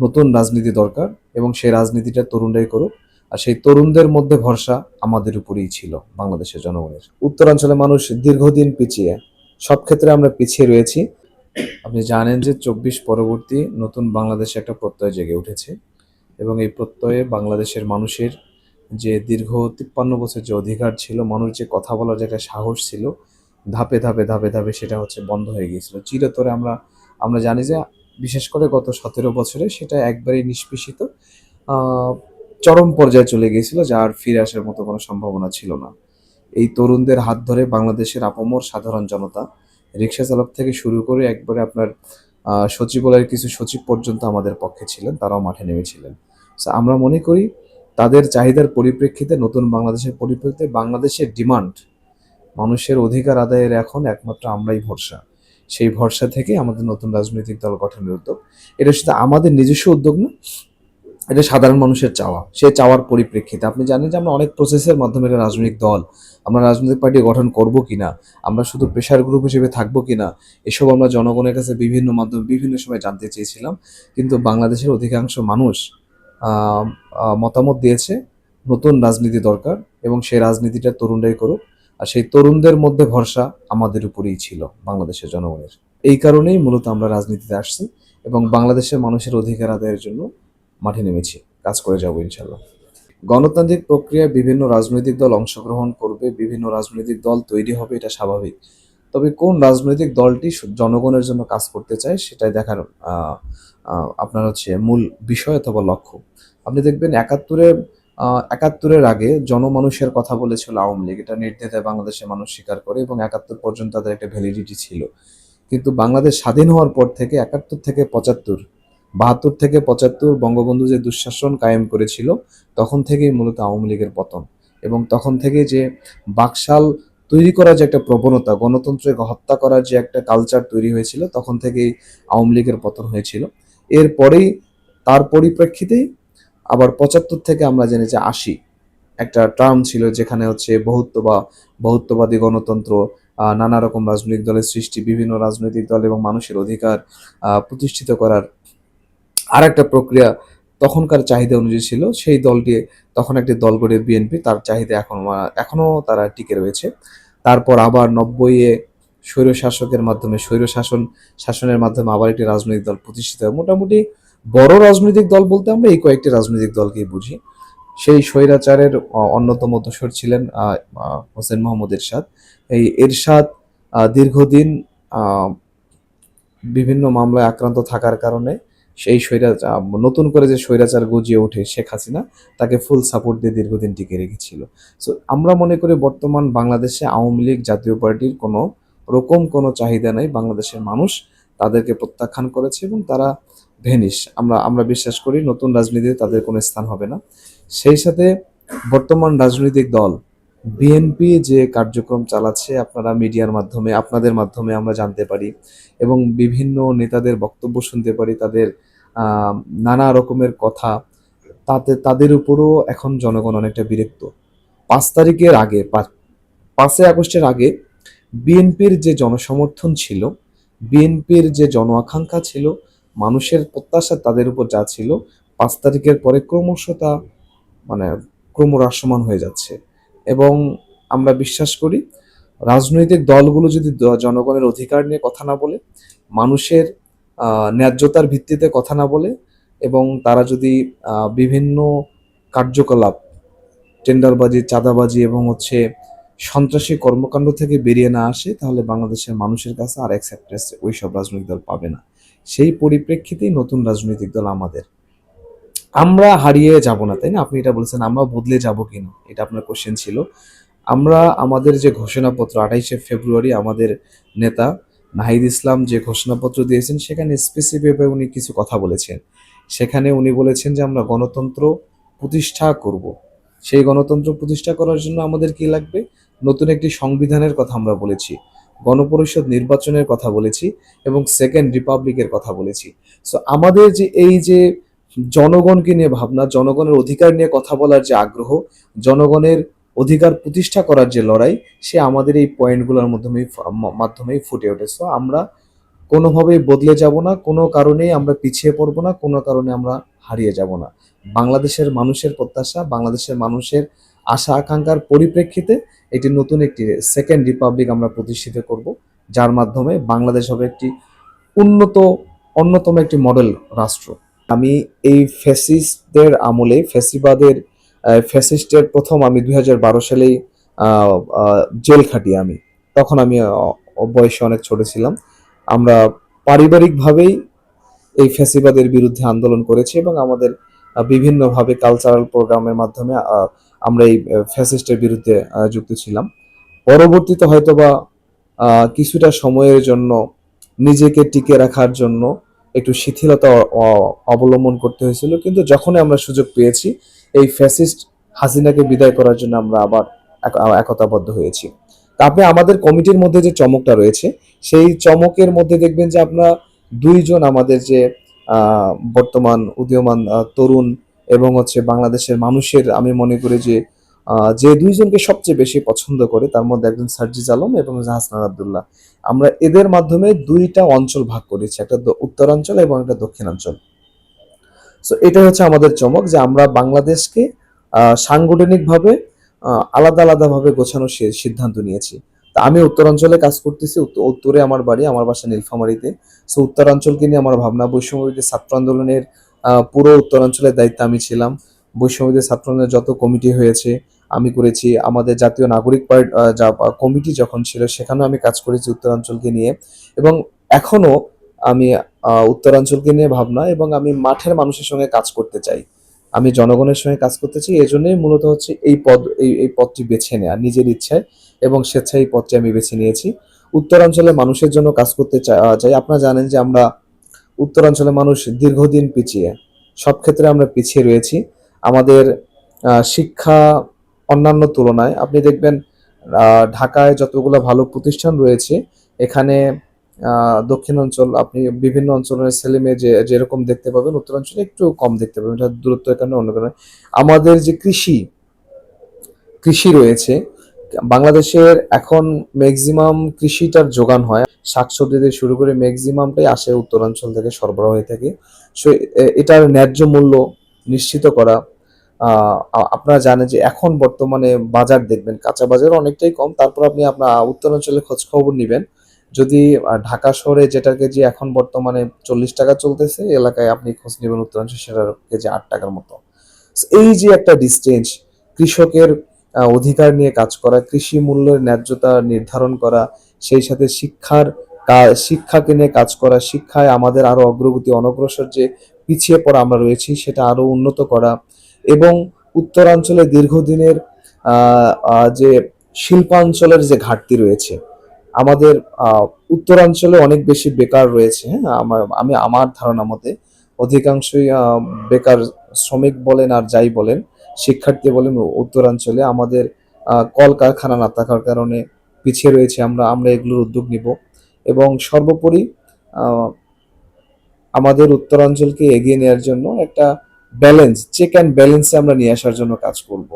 নতুন রাজনীতি দরকার এবং সেই রাজনীতিটা তরুণরাই করুক। আর সেই তরুণদের মধ্যে ভরসা আমাদের উপরেই ছিল বাংলাদেশের জনগণের। উত্তরাঞ্চলে মানুষ দীর্ঘদিন পিছিয়ে, সব ক্ষেত্রে আমরা পিছিয়ে রয়েছি। আপনি জানেন যে চব্বিশ পরবর্তী নতুন বাংলাদেশে একটা প্রত্যয় জেগে উঠেছে এবং এই প্রত্যয়ে বাংলাদেশের মানুষের যে দীর্ঘ তিপ্পান্ন বছর যে অধিকার ছিল, মানুষ যে কথা বলার যে একটা সাহস ছিল, ধাপে ধাপে ধাপে ধাপে সেটা হচ্ছে বন্ধ হয়ে গিয়েছিল। চিরতরে আমরা আমরা জানি যে বিশেষ করে গত সতেরো বছরে সেটা একবারেই নিষ্পেষিত। চরম পর্যায়ে চলে গিয়েছিল, যার ফিরে আসার মতো কোনো সম্ভাবনা ছিল না। এই তরুণদের হাত ধরে বাংলাদেশের আপামর সাধারণ জনতা রিক্সা চালক থেকে শুরু করে একবারে আপনার সচিবালয়ের কিছু সচিব পর্যন্ত আমাদের পক্ষে ছিলেন, তারাও মাঠে নেমেছিলেন। আমরা মনে করি তাদের চাহিদার পরিপ্রেক্ষিতে নতুন বাংলাদেশের পরিপ্রেক্ষিতে বাংলাদেশের ডিমান্ড মানুষের অধিকার আদায়ের এখন একমাত্র আমরাই ভরসা। সেই ভরসা থেকে আমাদের নতুন রাজনৈতিক দল গঠনের উদ্যোগ। এটা শুধু আমাদের নিজস্ব উদ্যোগ না, এটা সাধারণ মানুষের চাওয়া। সে চাওয়ার পরিপ্রেক্ষিতে আপনি জানেন যে আমরা অনেক প্রসেসের মাধ্যমে একটা রাজনৈতিক দল, আমরা রাজনৈতিক পার্টি গঠন করব কিনা, আমরা শুধু প্রেশার গ্রুপ হিসেবে থাকব কি না এসব আমরা জনগণের কাছে বিভিন্ন মাধ্যমে, বিভিন্ন সময় জানতে চেয়েছিলাম। কিন্তু বাংলাদেশের অধিকাংশ মানুষ মতামত দিয়েছে, নতুন রাজনীতি দরকার এবং সেই রাজনীতিটা তরুণরাই করুক। আর সেই তরুণদের মধ্যে ভরসা আমাদের উপরেই ছিল বাংলাদেশের জনগণের। এই কারণেই মূলত আমরা রাজনীতিতে আসছি এবং বাংলাদেশের মানুষের অধিকার আদায়ের জন্য মাঠে নেমেছি, কাজ করে যাব ইনশাল্লাহ। গণতান্ত্রিক প্রক্রিয়ায় বিভিন্ন রাজনৈতিক দল অংশগ্রহণ করবে, বিভিন্ন রাজনৈতিক দল তৈরি হবে, এটা স্বাভাবিক। তবে কোন রাজনৈতিক দলটি জনগণের জন্য কাজ করতে চায় সেটাই দেখার আপনার হচ্ছে মূল বিষয় অথবা লক্ষ্য। আপনি দেখবেন একাত্তরে একাত্তরের আগে জনমানুষের কথা বলেছিল আওয়ামী লীগ। এটা নির্দ্বিধায় বাংলাদেশের মানুষ স্বীকার করে এবং একাত্তর পর্যন্ত তাদের একটা ভ্যালিডিটি ছিল। কিন্তু বাংলাদেশ স্বাধীন হওয়ার পর থেকে একাত্তর থেকে পঁচাত্তর, বাহাত্তর থেকে পঁচাত্তর বঙ্গবন্ধু যে দুঃশাসন কায়েম করেছিল, তখন থেকেই মূলত আওয়ামী লীগের পতন। এবং তখন থেকে যে বাকশাল তৈরি করার যে একটা প্রবণতা, গণতন্ত্রকে হত্যা করার যে একটা কালচার তৈরি হয়েছিল, তখন থেকেই আওয়ামী লীগের পতন হয়েছিল। এরপরেই, তার পরিপ্রেক্ষিতেই আবার পঁচাত্তর থেকে আমরা জেনে যে আশি একটা টার্ম ছিল যেখানে হচ্ছে বহুত্ব বা বহুত্ববাদী গণতন্ত্র নানা রকম রাজনৈতিক দলের সৃষ্টি, বিভিন্ন রাজনৈতিক দল এবং মানুষের অধিকার প্রতিষ্ঠিত করার আর একটা প্রক্রিয়া তখনকার চাহিদা অনুযায়ী ছিল। সেই দলটি তখন একটি দল গড়ে বিএনপি তার চাহিদা এখন এখনও তারা টিকে রয়েছে। তারপর আবার নব্বইয়ে স্বৈর শাসকের মাধ্যমে স্বৈর শাসন শাসনের মাধ্যমে আবার একটি রাজনৈতিক দল প্রতিষ্ঠিত। হয় মোটামুটি বড় রাজনৈতিক দল বলতে আমরা এই কয়েকটি রাজনৈতিক দলকেই বুঝি। সেই স্বৈরাচারের অন্যতম দোসর ছিলেন হোসেন মোহাম্মদ এরশাদ। এই এরশাদ দীর্ঘদিন বিভিন্ন মামলায় আক্রান্ত থাকার কারণে সেই স্বৈরা নতুন করে যে স্বৈরাচার গজিয়ে ওঠে শেখ হাসিনা, তাকে ফুল সাপোর্ট দিয়ে দীর্ঘদিন টিকে রেখেছিল। সো আমরা মনে করি বর্তমান বাংলাদেশে আওয়ামী লীগ জাতীয় পার্টির কোনো রকম কোনো চাহিদা নাই। বাংলাদেশের মানুষ তাদেরকে প্রত্যাখ্যান করেছে এবং তারা ভেনিস। আমরা আমরা বিশ্বাস করি নতুন রাজনীতিতে তাদের কোনো স্থান হবে না। সেই সাথে বর্তমান রাজনৈতিক দল, বিএনপি যে কার্যক্রম চালাচ্ছে আপনারা মিডিয়ার মাধ্যমে, আপনাদের মাধ্যমে আমরা জানতে পারি এবং বিভিন্ন নেতাদের বক্তব্য শুনতে পারি, তাদের নানা রকমের কথা। তাতে, তাদের উপরও এখন জনগণ অনেকটা বিরক্ত। পাঁচ তারিখের আগে, পাঁচ- পাঁচই আগস্টের আগে বিএনপির যে জনসমর্থন ছিল বিএনপির যে জন আকাঙ্ক্ষা ছিল, মানুষের প্রত্যাশা তাদের উপর যা ছিল, পাঁচ তারিখের পরে ক্রমশ তা মানে ক্রমহ্রাসমান হয়ে যাচ্ছে। এবং আমরা বিশ্বাস করি, রাজনৈতিক দলগুলো যদি জনগণের অধিকার নিয়ে কথা না বলে, মানুষের ন্যায্যতার ভিত্তিতে কথা না বলে, এবং তারা যদি বিভিন্ন কার্যকলাপ, টেন্ডারবাজি, চাঁদাবাজি এবং হচ্ছে সন্ত্রাসী কর্মকাণ্ড থেকে বেরিয়ে না আসে, তাহলে বাংলাদেশের মানুষের কাছে আর অ্যাকসেপ্টেন্স ওই সব রাজনৈতিক দল পাবে না। সেই পরিপ্রেক্ষিতেই নতুন রাজনৈতিক দল আমাদের। আমরা হারিয়ে যাব না, তাই না? আপনি এটা বলছেন, আমরা বদলে যাব কিনা? এটা আপনার কোশ্চেন ছিল। আমরা আমাদের যে ঘোষণাপত্র, আঠাইশে ফেব্রুয়ারি আমাদের নেতা নাহিদ ইসলাম যে ঘোষণাপত্র দিয়েছেন, সেখানে স্পেসিফিকভাবে উনি কিছু কথা বলেছেন। সেখানে উনি বলেছেন যে আমরা গণতন্ত্র প্রতিষ্ঠা করব। সেই গণতন্ত্র প্রতিষ্ঠা করার জন্য আমাদের কি লাগবে? নতুন একটি সংবিধানের কথা আমরা বলেছি, গণপরিষদ নির্বাচনের কথা বলেছি এবং সেকেন্ড রিপাবলিকের কথা বলেছি। সো আমাদের যে এই যে জনগণকে নিয়ে ভাবনা, জনগণের অধিকার নিয়ে কথা বলার যে আগ্রহ, জনগণের অধিকার প্রতিষ্ঠা করার যে লড়াই, সে আমাদের এই পয়েন্টগুলোর মাধ্যমেই মাধ্যমেই ফুটে ওঠে। সো আমরা কোনোভাবেই বদলে যাব না, কোনো কারণেই আমরা পিছিয়ে পড়ব না, কোনো কারণে আমরা হারিয়ে যাব না। বাংলাদেশের মানুষের প্রত্যাশা, বাংলাদেশের মানুষের আশা আকাঙ্ক্ষার পরিপ্রেক্ষিতে এটি নতুন একটি সেকেন্ড রিপাবলিক আমরা প্রতিষ্ঠিত করব, যার মাধ্যমে বাংলাদেশ হবে একটি উন্নত, অন্যতম একটি মডেল রাষ্ট্র। আমি এই ফ্যাসিস্টদের আমলে, ফ্যাসিবাদের ফ্যাসিস্টের প্রথম আমি দুই হাজার বারো সালেই জেল খাটি আমি। তখন আমি বয়সে অনেক ছোট ছিলাম। আমরা পারিবারিকভাবেই এই ফ্যাসিবাদের বিরুদ্ধে আন্দোলন করেছি এবং আমাদের বিভিন্নভাবে কালচারাল প্রোগ্রামের মাধ্যমে আমরা এই ফ্যাসিস্টের বিরুদ্ধে যুক্ত ছিলাম। পরবর্তীতে হয়তোবা কিছুটা সময়ের জন্য নিজেকে টিকে রাখার জন্য একটু শিথিলতা অবলম্বন করতে হয়েছিল। কিন্তু যখনই আমরা সুযোগ পেয়েছি, এই ফ্যাসিস্ট হাসিনাকে বিদায় করার জন্য আমরা আবার এক- একতাবদ্ধ হয়েছি। তারপরে আমাদের কমিটির মধ্যে যে চমকটা রয়েছে, সেই চমকের মধ্যে দেখবেন যে আপনারা দুইজন আমাদের যে বর্তমান উদীয়মান তরুণ এবং হচ্ছে বাংলাদেশের মানুষের, আমি মনে করি যে যে দুইজনকে সবচেয়ে বেশি পছন্দ করে, তার মধ্যে একজন সার্জিজ আলম এবং হাসনান আবদুল্লাহ। আমরা এদের মাধ্যমে দুইটা অঞ্চল ভাগ করেছি, একটা উত্তরাঞ্চল এবং একটা দক্ষিণাঞ্চল। সো এটা হচ্ছে আমাদের চমক যে আমরা বাংলাদেশকে সাংগঠনিকভাবে আলাদা আলাদাভাবে গোছানোর সিদ্ধান্ত নিয়েছি। আমি উত্তরাঞ্চলে কাজ করতেছি, উত্ত- উত্তরে আমার বাড়ি, আমার বাসা নীলফামারীতে। সো উত্তরাঞ্চলকে নিয়ে আমার ভাবনা, বৈষম্যবিরোধী ছাত্র আন্দোলনের পুরো উত্তরাঞ্চলের দায়িত্বে আমি ছিলাম। বৈষম্যবিরোধী ছাত্র আন্দোলনের যত কমিটি হয়েছে, আমি করেছি। আমাদের জাতীয় নাগরিক পার্টি যা কমিটি যখন ছিল, সেখানেও আমি কাজ করেছি উত্তরাঞ্চলকে নিয়ে। এবং এখনও আমি উত্তরাঞ্চলকে নিয়ে ভাবনা এবং আমি মাঠের মানুষের সঙ্গে কাজ করতে চাই। আমি জনগণের সঙ্গে কাজ করতে চাই এজন্যই মূলত হচ্ছে এই পদ, এই এই পদটি বেছে নেওয়া নিজের ইচ্ছায় এবং স্বেচ্ছায় এই পদটি আমি বেছে নিয়েছি। উত্তরাঞ্চলের মানুষের জন্য কাজ করতে চাই। আপনারা জানেন যে আমরা উত্তরাঞ্চলের মানুষ দীর্ঘদিন পিছিয়ে, সব ক্ষেত্রে আমরা পিছিয়ে রয়েছি। আমাদের শিক্ষা অন্যান্য তুলনায়, আপনি দেখবেন ঢাকায় যতগুলো ভালো প্রতিষ্ঠান রয়েছে, এখানে আহ, দক্ষিণাঞ্চল আপনি বিভিন্ন অঞ্চলের ছেলে মেয়ে যে যেরকম দেখতে পাবেন উত্তরাঞ্চলে একটু কম দেখতে পাবেন। এটা দূরত্ব কারণে অন্য কারণে। আমাদের যে কৃষি কৃষি রয়েছে বাংলাদেশের এখন ম্যাক্সিমাম কৃষিটার যোগান হয় শাকসবজি থেকে শুরু করে ম্যাক্সিমামটাই আসে উত্তরাঞ্চল থেকে সরবরাহ হয়ে থাকে। সো এটার ন্যায্য মূল্য নিশ্চিত করা আপনারা জানেন যে এখন বর্তমানে বাজার দেখবেন কাঁচা বাজার অনেকটাই কম। তারপর আপনি আপনার উত্তরাঞ্চলে খোঁজ খবর নিবেন। যদি ঢাকা শহরে যেটার কেজি এখন বর্তমানে চল্লিশ টাকা চলতেছে এলাকায় আপনি খোঁজ নেবেন উত্তরাঞ্চল সেটার কেজি আট টাকার মতো। এই যে একটা ডিস্টেন্স কৃষকের অধিকার নিয়ে কাজ করা, কৃষি মূল্যের ন্যায্যতা নির্ধারণ করা, সেই সাথে শিক্ষার শিক্ষাকে নিয়ে কাজ করা, শিক্ষায় আমাদের আরও অগ্রগতি, অনগ্রসর যে পিছিয়ে পড়া আমরা রয়েছি, সেটা আরও উন্নত করা এবং উত্তরাঞ্চলে দীর্ঘদিনের যে শিল্পাঞ্চলের যে ঘাটতি রয়েছে আমাদের উত্তরাঞ্চলে অনেক বেশি বেকার রয়েছে হ্যাঁ? আমার আমি আমার ধারণা মতে অধিকাংশই বেকার শ্রমিক বলেন আর যাই বলেন, শিক্ষার্থী বলেন, উত্তরাঞ্চলে আমাদের কলকারখানা না থাকার কারণে পিছিয়ে রয়েছে আমরা আমরা এগুলোর উদ্যোগ নিব। এবং সর্বোপরি আমাদের উত্তরাঞ্চলকে এগিয়ে নেওয়ার জন্য একটা ব্যালেন্স, চেক অ্যান্ড ব্যালেন্সে আমরা নিয়ে আসার জন্য কাজ করব।